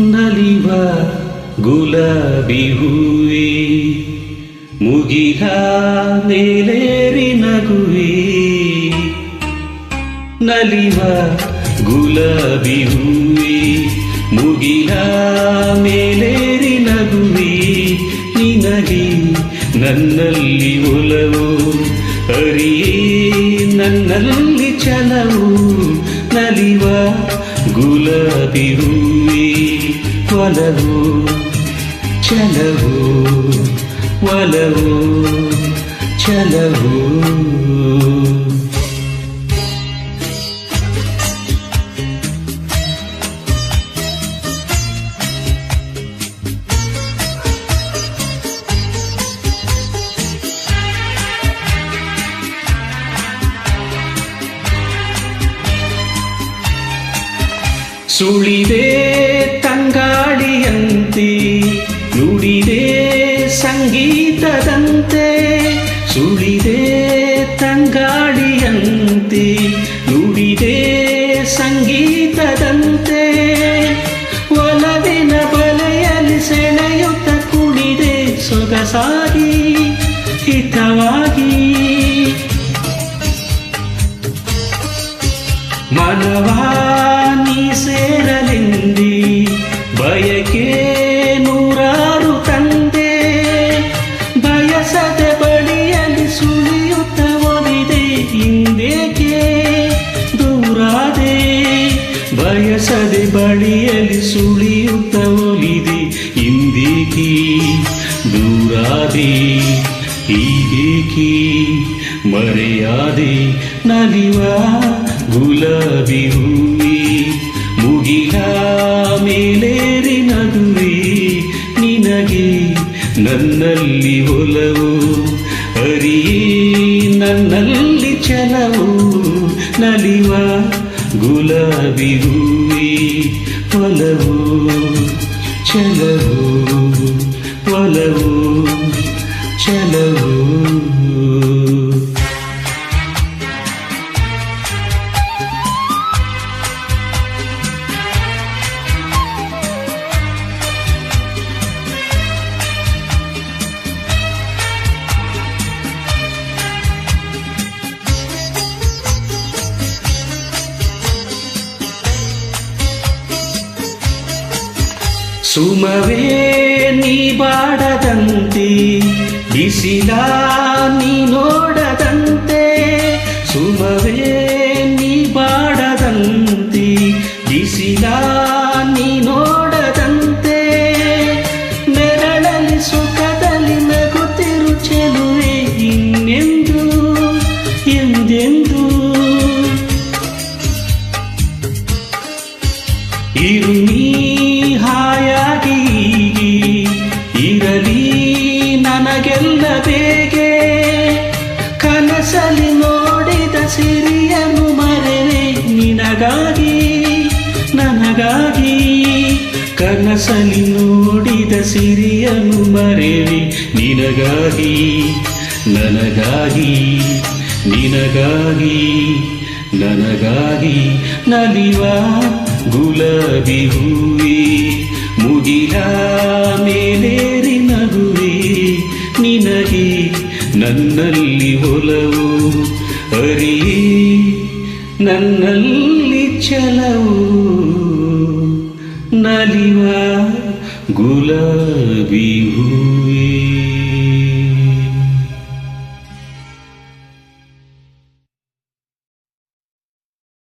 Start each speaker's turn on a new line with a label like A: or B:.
A: ನಲಿವ ಗುಲಾಬಿ ಹೂವಿ ಮುಗಿಲ ಮೇಲೇರಿ ನಗುವಿ. ನಲಿವ ಗುಲಾಬಿ ಹೂವಿ ಮುಗಿಲ ಮೇಲೇರಿ ನಗುವಿ. ನಿನಗೆ ನನ್ನಲ್ಲಿ ಒಲವು ಅರಿಯೇ ನನ್ನಲ್ಲಿ ಚಲವು ನಲಿವ ಗುಲಾಬಿ ಹೂವೆ ಒಲವು ಛಲವು ಒಲವು ಛಲವು ಸುಳಿದೆ ತಂಗಾಳಿಯಂತೆ, ನುಡಿದೆ ಸಂಗೀತದಂತೆ, ಸುಳಿದೆ ತಂಗಾಳಿಯಂತೆ, ನುಡಿದೆ ಸಂಗೀತದಂತೆ. ಒಲವಿನ ಬಲೆಯಲ್ಲಿ ಸೆಳೆಯುತ್ತ ಕುಣಿದೆ ಸೊಗಸಾಗಿ, ಹಿತವಾಗಿ. ಮನವಾನಿ ಸೇರಲೆಂದಿ, ಬಯಕೆ ನೂರಾರು ತಂದೆ. ಬಯಸದೆ ಬಳಿಯಲ್ಲಿ ಸುಳಿಯುತ್ತ ಒಲಿದೆ ಹಿಂದೇಕೆ ದೂರಾದೆ. ಬಯಸದೆ ಬಳಿಯಲ್ಲಿ ಸುಳಿಯುತ್ತ ಒಲಿದೆ ಹಿಂದೇಕೆ ದೂರಾದೆ. ಹೀಗೇಕೆ ಮರೆಯಾದೆ, ನಲಿವ ಗುಲಾಬಿ ಹೂವಿ ಮುಗಿಲ ಮೇಲೇರಿ ನಗುವೆ ನಿನಗೆ ನನ್ನಲ್ಲಿ ಒಲವು ಅರಿಯೇ ನನ್ನಲ್ಲಿ ಛಲವು ನಲಿವ ಗುಲಾಬಿ ಹೂವಿ ಒಲವು ಛಲವು ಸುಮವೇ ನೀ ಬಾಡದಂತೆ ಬಿಸಿಲ ನೀ ನೋಡದಂತೆ ಸುಮವೇ ನೀ ಬಾಡದಂತೆ ಬಿಸಿಲ ನೀ ನೋಡದಂತೆ ನೆರಳಲ್ಲಿ ಸುಖದಲ್ಲಿ ನಗುತ್ತಿರು ಚೆಲುವೆ ಇನ್ನೆಂದು ಎಂದೆಂದು ಇರು ನೀ ಹಾಯಾಗಿ ಹೀಗೆ ಇರಲಿ ನನಗೆಲ್ಲ ಬೇಗೆ. ಕನಸಲಿ ನೋಡಿದ ಸಿರಿಯನು ಮರೆವೆ ನಿನಗಾಗಿ, ನನಗಾಗಿ. ಕನಸಲಿ ನೋಡಿದ ಸಿರಿಯನು ಮರೆವೆ ನಿನಗಾಗಿ, ನನಗಾಗಿ. ನಿನಗಾಗಿ, ನನಗಾಗಿ ನಲಿವ ಗುಲಾಬಿ ಹೂವಿ. ಮುಗಿಲ ಮೇಲೇರಿ ನಗುವೆ ನಿನಗೆ ನನ್ನಲ್ಲಿ ಒಲವು ಅರಿಯೇ ನನ್ನಲ್ಲಿ ಛಲವು ನಲಿವ ಗುಲಾಬಿ